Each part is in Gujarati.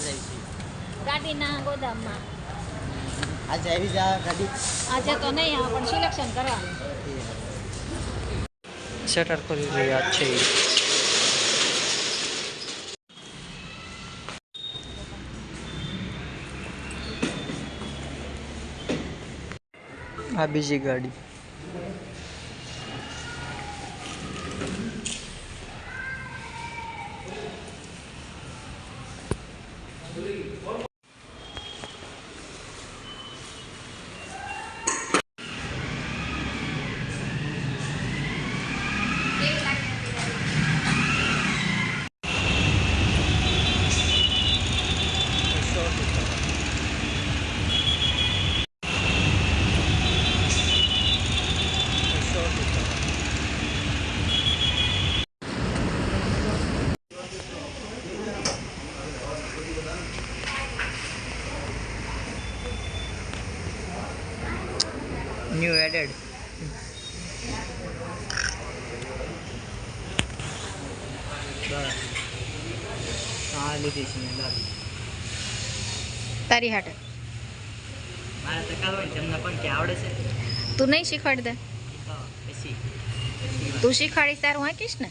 ક્યાં જાય છે. ગાડીના ગોદામમાં. આજે આવી જા ગાડી. આજે તો નહીં આવે પણ સિલેક્શન કરવાનું. શટર કરી રહ્યા છે આ બીજી ગાડી. ન્યૂ એડેડ હા લીધી છે મેં દાદી તારી હાટે. મારે તો હોય તમને પણ કે આવડે છે? તું નહીં શીખવાડ દે પછી. તું શીખવાડીશ તારું હાંકીશ ને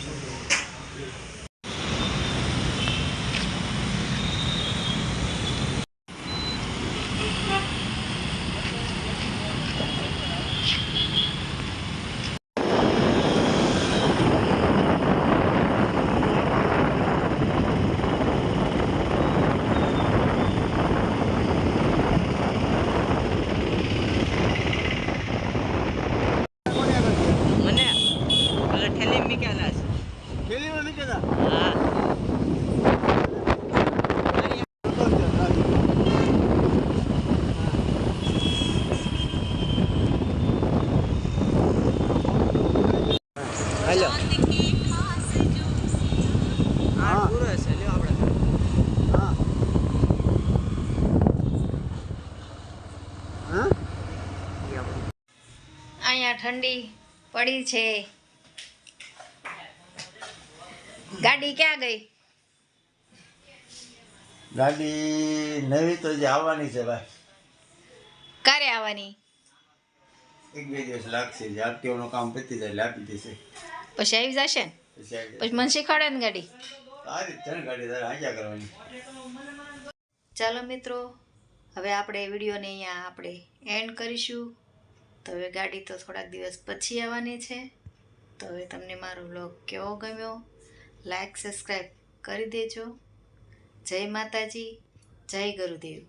મને ઓલા ઠેલી મૂકેલા છે ખેલીમાં નહીં કહેતા હા હેલો હા પૂરો છે લ્યો આપણે હા હા અહીંયા ઠંડી પડી છે. ગાડી ક્યાં ગઈ? ગાડી નવી તો જે આવવાની છે ભાઈ. ક્યારે આવવાની? એક બે દિવસ લાગશે જે આરટીઓનું કામ પતી જાય એટલે આપી દેશે. પછી આવી જશે? ને પછી મને શીખવાડે ને ગાડી. આ રીતે ગાડી તારે હાંજા કરવાની. ચાલો મિત્રો હવે આપણે વિડીયોને અહીંયા આપણે એન્ડ કરીશું. તો હવે ગાડી તો થોડાક દિવસ પછી આવવાની છે. તો હવે તમને મારો વ્લોગ કેવો ગમ્યો? લાઈક સબસ્ક્રાઈબ કરી દેજો. જય માતાજી, જય ગુરુદેવ.